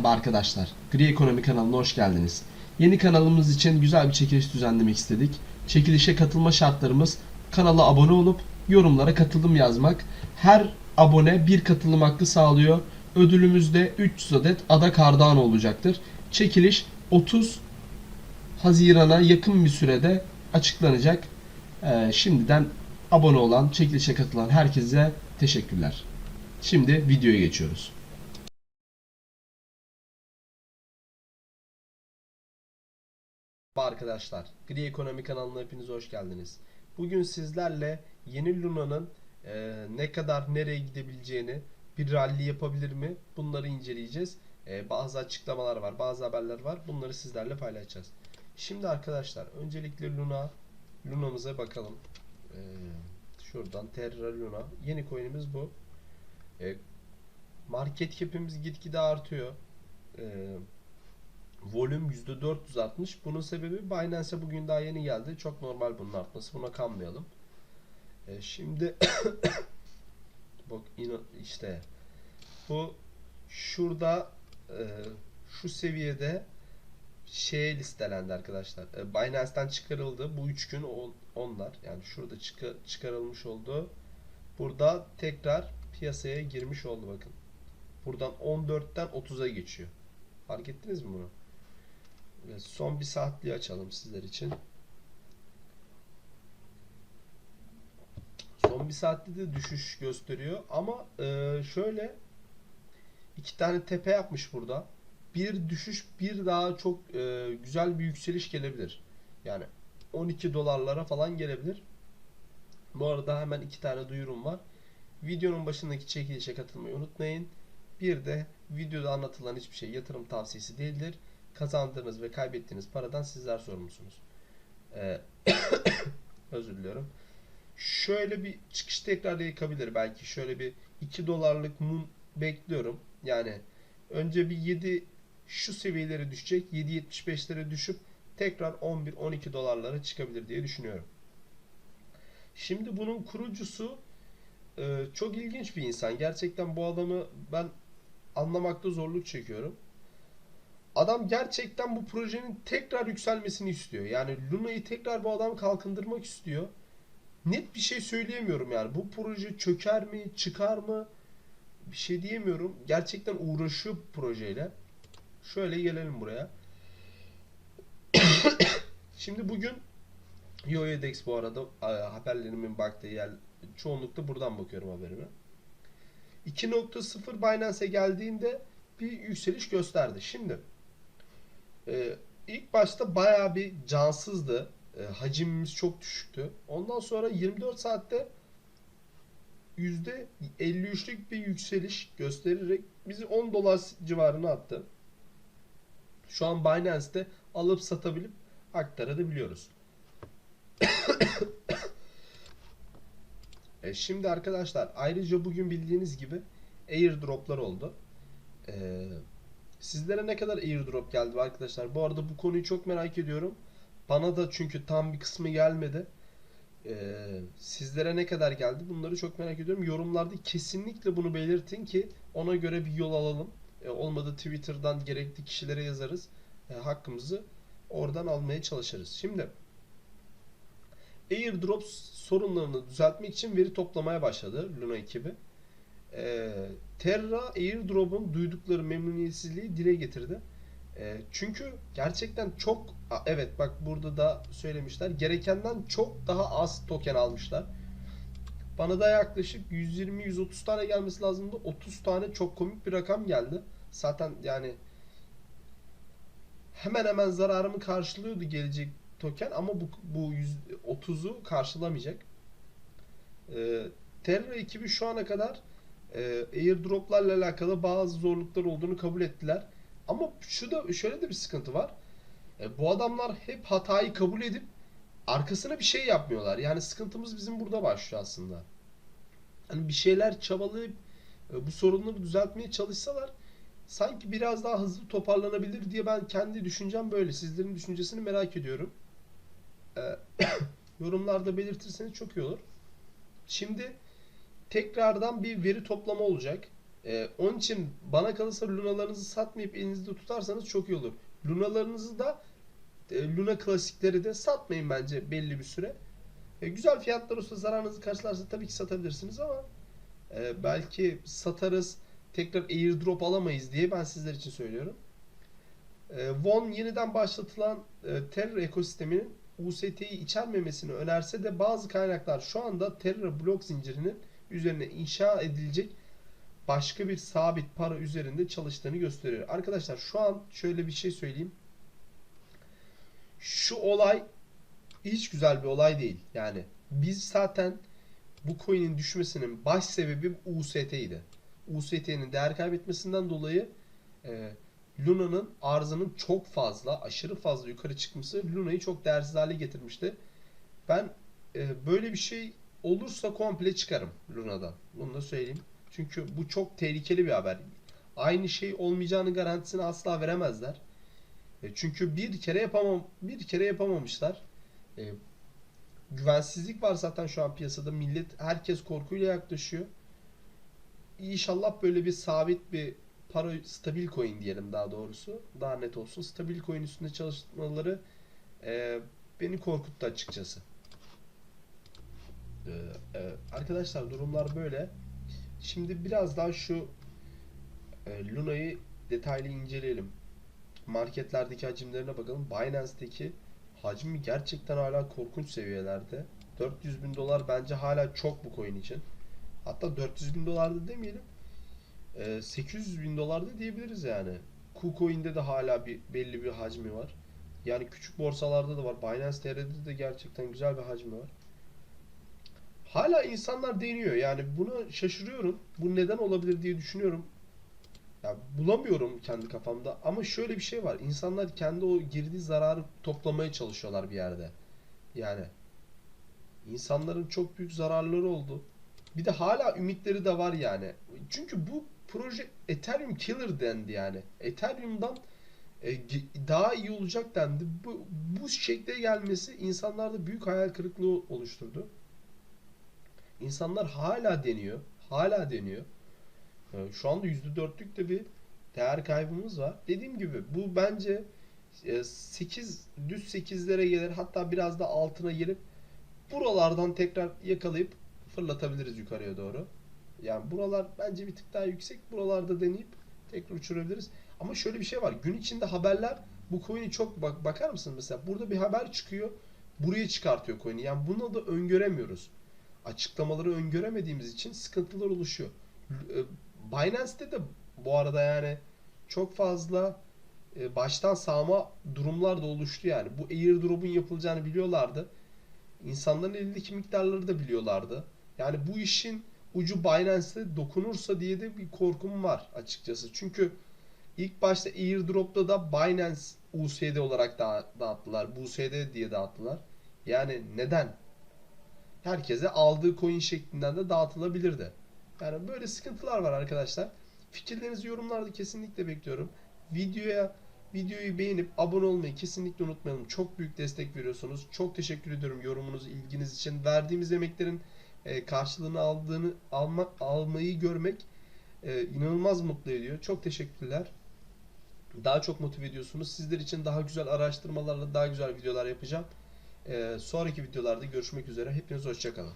Merhaba arkadaşlar. Gri Ekonomi kanalına hoş geldiniz. Yeni kanalımız için güzel bir çekiliş düzenlemek istedik. Çekilişe katılma şartlarımız kanala abone olup yorumlara katılım yazmak. Her abone bir katılım hakkı sağlıyor. Ödülümüz de 300 adet ada kardano olacaktır. Çekiliş 30 Haziran'a yakın bir sürede açıklanacak. Ee, şimdiden abone olan, çekilişe katılan herkese teşekkürler. Şimdi videoya geçiyoruz. Merhaba arkadaşlar. Gri Ekonomi kanalına hepiniz hoş geldiniz. Bugün sizlerle yeni Luna'nın e, ne kadar nereye gidebileceğini, bir rally yapabilir mi? Bunları inceleyeceğiz. E, bazı açıklamalar var, bazı haberler var. Bunları sizlerle paylaşacağız. Şimdi arkadaşlar öncelikle Luna Luna'mıza bakalım. E, şuradan Terra Luna. Yeni coin'imiz bu. E, market cap'imiz gitgide artıyor. E, Volüm %460. Bunun sebebi Binance'e bugün daha yeni geldi. Çok normal bunun artması. Buna kanmayalım. E, şimdi bak işte bu şurada e, şu seviyede şey listelendi arkadaşlar. E, Binance'ten çıkarıldı. Bu üç gün on- onlar. Yani şurada çıka- çıkarılmış oldu. Burada tekrar piyasaya girmiş oldu bakın. Buradan 14'ten 30'a geçiyor. Fark ettiniz mi bunu? Son bir saatliği açalım sizler için. Son bir saatte de düşüş gösteriyor. Ama e, şöyle iki tane tepe yapmış burada. Bir düşüş bir daha çok e, güzel bir yükseliş gelebilir. Yani 12 dolarlara falan gelebilir. Bu arada hemen iki tane duyurum var. Videonun başındaki çekilişe katılmayı unutmayın. Bir de videoda anlatılan hiçbir şey yatırım tavsiyesi değildir. Kazandığınız ve kaybettiğiniz paradan sizler sorumlusunuz. Ee, özür diliyorum. Şöyle bir çıkış tekrar yakabilir belki. Şöyle bir 2 dolarlık mum bekliyorum. Yani önce bir 7 şu seviyeleri düşecek. 7.75'lere düşüp tekrar 11-12 dolarlara çıkabilir diye düşünüyorum. Şimdi bunun kurucusu e, çok ilginç bir insan. Gerçekten bu adamı ben anlamakta zorluk çekiyorum. Adam gerçekten bu projenin tekrar yükselmesini istiyor. Yani Luna'yı tekrar bu adam kalkındırmak istiyor. Net bir şey söyleyemiyorum yani. Bu proje çöker mi, çıkar mı? Bir şey diyemiyorum. Gerçekten uğraşıyor projeyle. Şöyle gelelim buraya. Şimdi bugün YoYoDex bu arada e, haberlerimin baktığı yer çoğunlukla buradan bakıyorum haberime. 2.0 Binance'e geldiğinde bir yükseliş gösterdi. Şimdi e, ilk başta bayağı bir cansızdı. E, hacimimiz çok düşüktü. Ondan sonra 24 saatte %53'lük bir yükseliş göstererek bizi 10 dolar civarına attı. Şu an Binance'te alıp satabilip aktarabiliyoruz. E, şimdi arkadaşlar ayrıca bugün bildiğiniz gibi airdroplar oldu. E, sizlere ne kadar airdrop geldi arkadaşlar? Bu arada bu konuyu çok merak ediyorum. Bana da çünkü tam bir kısmı gelmedi. E, sizlere ne kadar geldi? Bunları çok merak ediyorum. Yorumlarda kesinlikle bunu belirtin ki ona göre bir yol alalım. E, olmadı Twitter'dan gerekli kişilere yazarız. E, hakkımızı oradan almaya çalışırız. Şimdi airdrop sorunlarını düzeltmek için veri toplamaya başladı Luna ekibi. Ee, Terra airdrop'un duydukları memnuniyetsizliği dile getirdi. Ee, çünkü gerçekten çok evet bak burada da söylemişler gerekenden çok daha az token almışlar. Bana da yaklaşık 120-130 tane gelmesi lazımdı. 30 tane çok komik bir rakam geldi. Zaten yani hemen hemen zararımı karşılıyordu gelecek token ama bu, bu 30'u karşılamayacak. Ee, Terra ekibi şu ana kadar e, airdroplarla alakalı bazı zorluklar olduğunu kabul ettiler. Ama şu da şöyle de bir sıkıntı var. E, bu adamlar hep hatayı kabul edip arkasına bir şey yapmıyorlar. Yani sıkıntımız bizim burada başlıyor aslında. Hani bir şeyler çabalayıp e, bu sorunları düzeltmeye çalışsalar sanki biraz daha hızlı toparlanabilir diye ben kendi düşüncem böyle. Sizlerin düşüncesini merak ediyorum. E, yorumlarda belirtirseniz çok iyi olur. Şimdi tekrardan bir veri toplama olacak. Ee, onun için bana kalırsa lunalarınızı satmayıp elinizde tutarsanız çok iyi olur. Lunalarınızı da e, Luna klasikleri de satmayın bence belli bir süre. E, güzel fiyatlar olsa zararınızı karşılarsa tabii ki satabilirsiniz ama e, belki satarız tekrar airdrop alamayız diye ben sizler için söylüyorum. E, Von yeniden başlatılan e, Terra ekosisteminin UST'yi içermemesini önerse de bazı kaynaklar şu anda Terra blok zincirinin üzerine inşa edilecek başka bir sabit para üzerinde çalıştığını gösteriyor. Arkadaşlar şu an şöyle bir şey söyleyeyim. Şu olay hiç güzel bir olay değil. Yani biz zaten bu coin'in düşmesinin baş sebebi UST'ydi. UST'nin değer kaybetmesinden dolayı e, Luna'nın arzının çok fazla, aşırı fazla yukarı çıkması Luna'yı çok değersiz hale getirmişti. Ben e, böyle bir şey olursa komple çıkarım Luna'dan. Bunu da söyleyeyim. Çünkü bu çok tehlikeli bir haber. Aynı şey olmayacağını garantisini asla veremezler. E, çünkü bir kere yapamam bir kere yapamamışlar. E, güvensizlik var zaten şu an piyasada. Millet herkes korkuyla yaklaşıyor. İnşallah böyle bir sabit bir para stabil coin diyelim daha doğrusu. Daha net olsun. Stabil coin üstünde çalışmaları e, beni korkuttu açıkçası. E, e, arkadaşlar durumlar böyle. Şimdi biraz daha şu e, Luna'yı detaylı inceleyelim. Marketlerdeki hacimlerine bakalım. Binance'deki hacmi gerçekten hala korkunç seviyelerde. 400 bin dolar bence hala çok bu coin için. Hatta 400 bin dolar da demeyelim. E, 800 bin dolar da diyebiliriz yani. KuCoin'de de hala bir belli bir hacmi var. Yani küçük borsalarda da var. Binance TR'de de gerçekten güzel bir hacmi var. Hala insanlar deniyor. Yani buna şaşırıyorum. Bu neden olabilir diye düşünüyorum. Ya bulamıyorum kendi kafamda. Ama şöyle bir şey var. İnsanlar kendi o girdiği zararı toplamaya çalışıyorlar bir yerde. Yani insanların çok büyük zararları oldu. Bir de hala ümitleri de var yani. Çünkü bu proje Ethereum Killer dendi yani. Ethereum'dan e, daha iyi olacak dendi. Bu, bu şekle gelmesi insanlarda büyük hayal kırıklığı oluşturdu. İnsanlar hala deniyor. Hala deniyor. Ee, Şu anda %4'lük de bir değer kaybımız var. Dediğim gibi bu bence e, 8 düz 8'lere gelir hatta biraz da altına gelip buralardan tekrar yakalayıp fırlatabiliriz yukarıya doğru. Yani buralar bence bir tık daha yüksek. Buralarda deneyip tekrar uçurabiliriz. Ama şöyle bir şey var. Gün içinde haberler bu coin'i çok bak bakar mısın mesela burada bir haber çıkıyor. Buraya çıkartıyor coin'i. Yani bunu da öngöremiyoruz. Açıklamaları öngöremediğimiz için sıkıntılar oluşuyor. E, Binance'te de bu arada yani çok fazla e, baştan sağma durumlar da oluştu yani. Bu airdrop'un yapılacağını biliyorlardı. İnsanların elindeki miktarları da biliyorlardı. Yani bu işin ucu Binance'e dokunursa diye de bir korkum var açıkçası. Çünkü ilk başta airdrop'ta da Binance USD olarak da dağıttılar. BUSD diye dağıttılar. Yani neden? Herkese aldığı coin şeklinde de dağıtılabilirdi. Yani böyle sıkıntılar var arkadaşlar. Fikirlerinizi yorumlarda kesinlikle bekliyorum. Videoya videoyu beğenip abone olmayı kesinlikle unutmayalım. Çok büyük destek veriyorsunuz. Çok teşekkür ediyorum yorumunuz, ilginiz için. Verdiğimiz emeklerin e, karşılığını aldığını alma, almayı görmek e, inanılmaz mutlu ediyor. Çok teşekkürler. Daha çok motive ediyorsunuz. Sizler için daha güzel araştırmalarla daha güzel videolar yapacağım. E, sonraki videolarda görüşmek üzere. Hepiniz hoşçakalın.